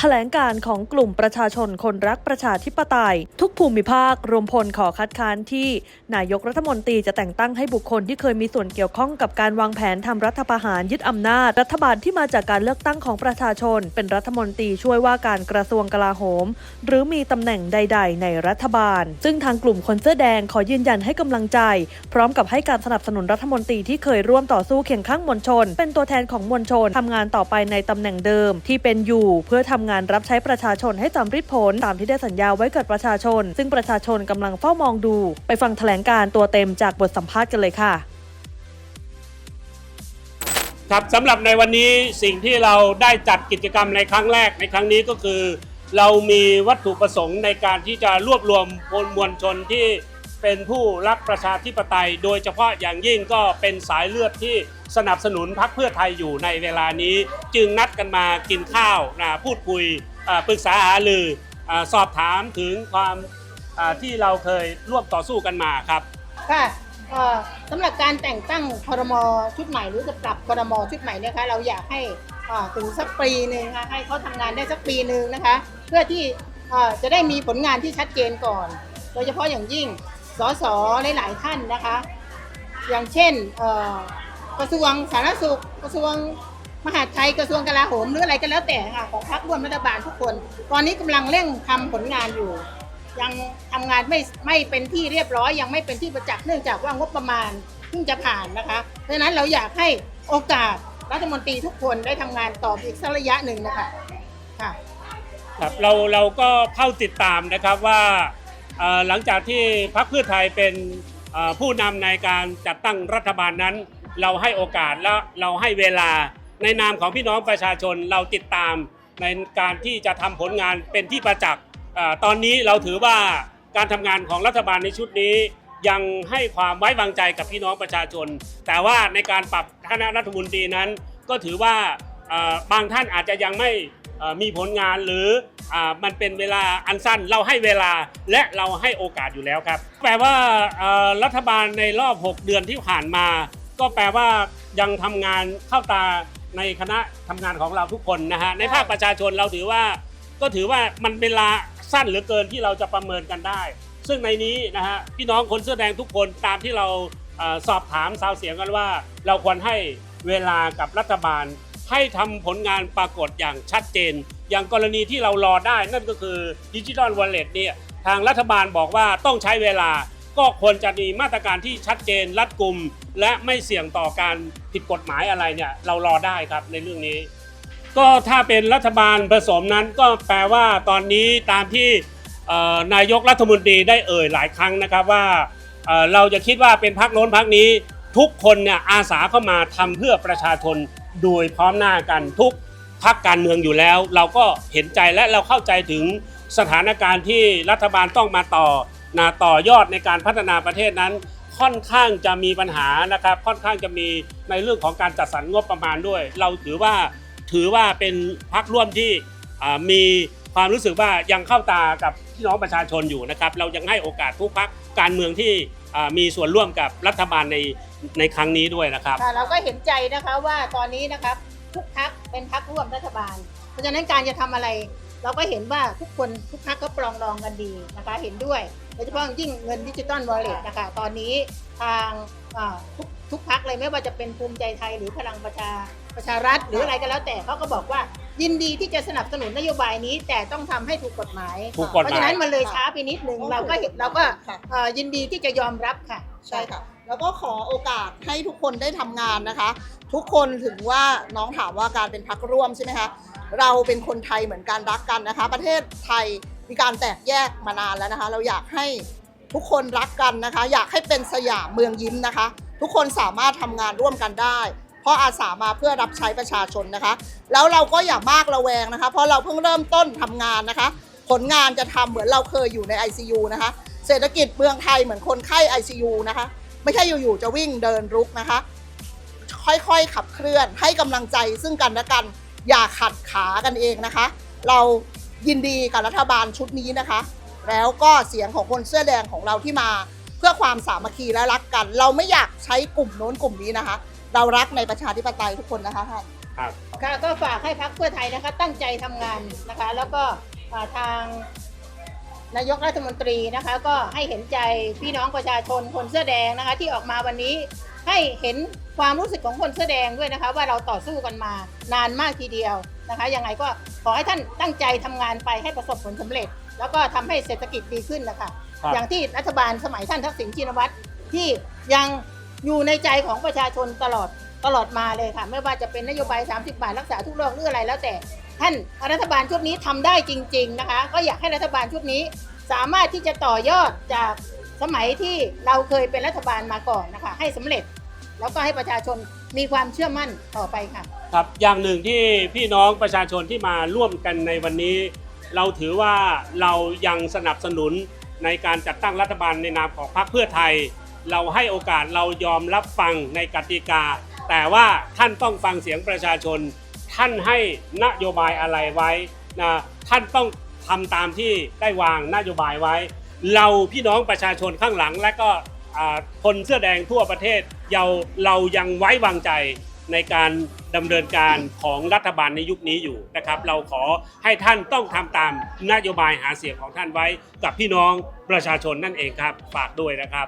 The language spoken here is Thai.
แถลงการของกลุ่มประชาชนคนรักประชาธิปไตย ทุกภูมิภาครวมพลขอคัดค้านที่ นายกรัฐมนตรีจะแต่งตั้งให้บุคคลที่เคยมีส่วนเกี่ยวข้องกับการวางแผนทำรัฐประหารยึดอำนาจ รัฐบาลที่มาจากการเลือกตั้งของประชาชน เป็นรัฐมนตรีช่วยว่าการกระทรวงกลาโหม หรือมีตำแหน่งใด ๆ ในรัฐบาล ซึ่งทางกลุ่มคนเสื้อแดงขอยืนยันให้กำลังใจ พร้อมกับให้การสนับสนุนรัฐมนตรีที่เคยร่วมต่อสู้เคียงข้างมวลชน เป็นตัวแทนของมวลชนทำงานต่อไปในตำแหน่งเดิมที่เป็นอยู่เพื่อทำงานรับใช้ประชาชนให้สำเร็จผลตามที่ได้สัญญาไว้กับประชาชน ซึ่งประชาชนกำลังเฝ้ามองดู ไปฟังแถลงการตัวเต็มจากบทสัมภาษณ์กันเลยค่ะครับสำหรับในวันนี้สิ่งที่เราได้จัดกิจกรรมในครั้งแรกในครั้งนี้ก็คือ เรามีวัตถุประสงค์ในการที่จะรวบรวมมวลชนที่ เป็นผู้รักประชาธิปไตย โดยเฉพาะอย่างยิ่งก็เป็นสายเลือดที่สนับสนุนพรรคเพื่อไทยอยู่ในเวลานี้ จึงนัดกันมากินข้าวนะพูดคุยปรึกษาหารือสอบถามถึงความที่เราเคยร่วมต่อสู้กันมาครับค่ะสำหรับการแต่งตั้งคอรมอชุดใหม่หรือจะปรับคอรมอชุดใหม่นะคะเราอยากให้ถึงสักปีหนึ่งะคะให้เขาทำงานได้สักปีหนึ่งนะคะ เพื่อที่จะได้มีผลงานที่ชัดเจนก่อน โดยเฉพาะอย่างยิ่ง สสหลาย ๆ ท่านนะคะ อย่างเช่นกระทรวงสาธารณสุขกระทรวงมหาดไทยกระทรวงกลาโหมหรืออะไรก็แล้วแต่ค่ะของพรรคร่วมรัฐบาลทุกคน ตอนนี้กำลังเร่งทำผลงานอยู่ ยังทำงานไม่ไม่เป็นที่เรียบร้อย ยังไม่เป็นที่ประจักษ์เนื่องจากว่างบประมาณเพิ่งจะผ่านนะคะเพราะฉะนั้นเราอยากให้โอกาสรัฐมนตรีทุกคนได้ทำงานต่ออีกสักระยะหนึ่งนะคะค่ะครับเราเราก็เข้าติดตามนะครับว่า หลังจากที่พรรคเพื่อไทยเป็นผู้นำในการจัดตั้งรัฐบาลนั้น เราให้โอกาสและเราให้เวลาในนามของพี่น้องประชาชนเราติดตามในการที่จะทำผลงานเป็นที่ประจักษ์ตอนนี้เราถือว่าการทำงานของรัฐบาลในชุดนี้ ยังให้ความไว้วางใจกับพี่น้องประชาชน แต่ว่าในการปรับคณะรัฐมนตรีนั้น ก็ถือว่าบางท่านอาจจะยังไม่ มีผลงานหรืออมันเป็นเวลาอันสั้นเราให้เวลาและเราให้โอกาสอยู่แล้วครับ แปลว่ารัฐบาลในรอบ 6 เดือนที่ผ่านมา ก็แปลว่ายังทำงานเข้าตาในคณะทำงานของเราทุกคนนะฮะในภาคประชาชนเราถือว่า ก็ถือว่ามันเวลาสั้นเหลือเกินที่เราจะประเมินกันได้ ซึ่งในนี้นะฮะพี่น้องคนเสื้อแดงทุกคนตามที่เราอสอบถามสาวเสียงกันว่า เราควรให้เวลากับรัฐบาล ให้ทำผลงานปรากฏอย่างชัดเจน อย่างกรณีที่เรารอได้นั่นก็คือดิจิทัลวอลเล็ตเนี่ยทางรัฐบาลบอกว่าต้องใช้เวลา ก็ควรจะมีมาตรการที่ชัดเจนรัดกุม และไม่เสี่ยงต่อการผิดกฎหมายอะไรเนี่ยเรารอได้ครับในเรื่องนี้ ก็ถ้าเป็นรัฐบาลผสมนั้นก็แปลว่าตอนนี้ตามที่นายกรัฐมนตรีได้เอ่ยหลายครั้งนะครับว่าเราจะคิดว่าเป็นพักโน้นพักนี้ทุกคนเนี่ยอาสาเข้ามาทำเพื่อประชาชน โดยพร้อมหน้ากันทุกพักการเมืองอยู่แล้ว เราก็เห็นใจและเราเข้าใจถึงสถานการณ์ที่รัฐบาลต้องมาต่อนาต่อยอดในการพัฒนาประเทศนั้น ค่อนข้างจะมีปัญหานะครับ ค่อนข้างจะมีในเรื่องของการจัดสรรงบประมาณด้วย เราถือว่าถือว่าเป็นพักร่วมที่มีความรู้สึกว่ายังเข้าตากับพี่น้องประชาชนอยู่นะครับ เรายังให้โอกาสทุกพักการเมืองที่มีส่วนร่วมกับรัฐบาลใน ในครั้งนี้ด้วยนะครับ ค่ะเราก็เห็นใจนะคะว่าตอนนี้นะครับทุกพักเป็นพักร่วมรัฐบาล เพราะฉะนั้นการจะทำอะไร เราก็เห็นว่าทุกคนทุกพักก็ปรองดองกันดีนะคะเห็นด้วยโดยเฉพาะอย่างยิ่งเงินดิจิตอลวอลเล็ตนะคะตอนนี้ทางอ่าทุกทุกพักเลยไม่ว่าจะเป็นภูมิใจไทยหรือพลังประชาประชารัฐ หรืออะไรก็แล้วแต่เขาก็บอกว่ายินดีที่จะสนับสนุนนโยบายนี้แต่ต้องทำให้ถูกกฎหมาย ถูกกฎหมายเพราะฉะนั้นมันเลยช้าไปนิดนึงเราก็เห็นเราก็ค่ะเอ่อยินดีที่จะยอมรับค่ะ ใช่ค่ะ แล้วก็ขอโอกาสให้ทุกคนได้ทำงานนะคะ ทุกคนถึงว่าน้องถามว่าการเป็นพักร่วมใช่ไหมคะเราเป็นคนไทยเหมือนกันรักกันนะคะ ประเทศไทยมีการแตกแยกมานานแล้วนะคะ เราอยากให้ทุกคนรักกันนะคะ อยากให้เป็นสยามเมืองยิ้มนะคะ ทุกคนสามารถทำงานร่วมกันได้ เพราะอาสามาเพื่อรับใช้ประชาชนนะคะ แล้วเราก็อย่ามากระแวงนะคะ เพราะเราเพิ่งเริ่มต้นทำงานนะคะ ผลงานจะทำเหมือนเราเคยอยู่ใน ICU นะคะ เศรษฐกิจเมืองไทยเหมือนคนไข้ ICU นะคะ ไม่ใช่อยู่ๆจะวิ่งเดินรุกนะคะ ค่อยๆขับเคลื่อนให้กำลังใจซึ่งกันและกันอย่าขัดขากันเองนะคะ เรายินดีกับรัฐบาลชุดนี้นะคะ แล้วก็เสียงของคนเสื้อแดงของเราที่มา เพื่อความสามัคคีและรักกัน เราไม่อยากใช้กลุ่มโน้นกลุ่มนี้นะคะ เรารักในประชาธิปไตยทุกคนนะคะท่านครับค่ะก็ฝากให้พักเพื่อไทยนะคะ ตั้งใจทำงานนะคะ แล้วก็อ่าทาง นายกรัฐมนตรีนะคะ ก็ให้เห็นใจพี่น้องประชาชนคนเสื้อแดงนะคะ ที่ออกมาวันนี้ให้เห็นความรู้สึกของคนเสื้อแดงด้วยนะคะ ว่าเราต่อสู้กันมานานมากทีเดียวนะคะยังไงก็ขอให้ท่านตั้งใจทำงานไปให้ประสบผลสำเร็จ แล้วก็ทำให้เศรษฐกิจดีขึ้นนะคะครับอย่างที่รัฐบาลสมัยท่านทักษิณชินวัตรที่ยังอยู่ในใจของประชาชนตลอดตลอดมาเลยค่ะ ไม่ว่าจะเป็นนโยบาย 30 บาทรักษาทุกโรคหรืออะไรแล้วแต่ ท่านรัฐบาลชุดนี้ทำได้จริง ๆนะคะ ก็อยากให้รัฐบาลชุดนี้ สามารถที่จะต่อยอดจากสมัยที่เราเคยเป็นรัฐบาลมาก่อนนะคะ ให้สำเร็จ แล้วก็ให้ประชาชนมีความเชื่อมั่นต่อไปค่ะ ครับอย่างหนึ่งที่พี่น้องประชาชนที่มาร่วมกันในวันนี้ เราถือว่าเรายังสนับสนุนในการจัดตั้งรัฐบาลในนามของพรรคเพื่อไทย เราให้โอกาสเรายอมรับฟังในกติกา แต่ว่าท่านต้องฟังเสียงประชาชน ท่านให้นโยบายอะไรไว้นะท่านต้องทำตามที่ได้วางนโยบายไว้ เราพี่น้องประชาชนข้างหลัง และก็คนเสื้อแดงทั่วประเทศเราเรายังไว้วางใจในการดำเนินการของรัฐบาลในยุคนี้อยู่นะครับ เราขอให้ท่านต้องทำตามนโยบายหาเสียงของท่านไว้กับพี่น้องประชาชนนั่นเองครับฝากด้วยนะครับ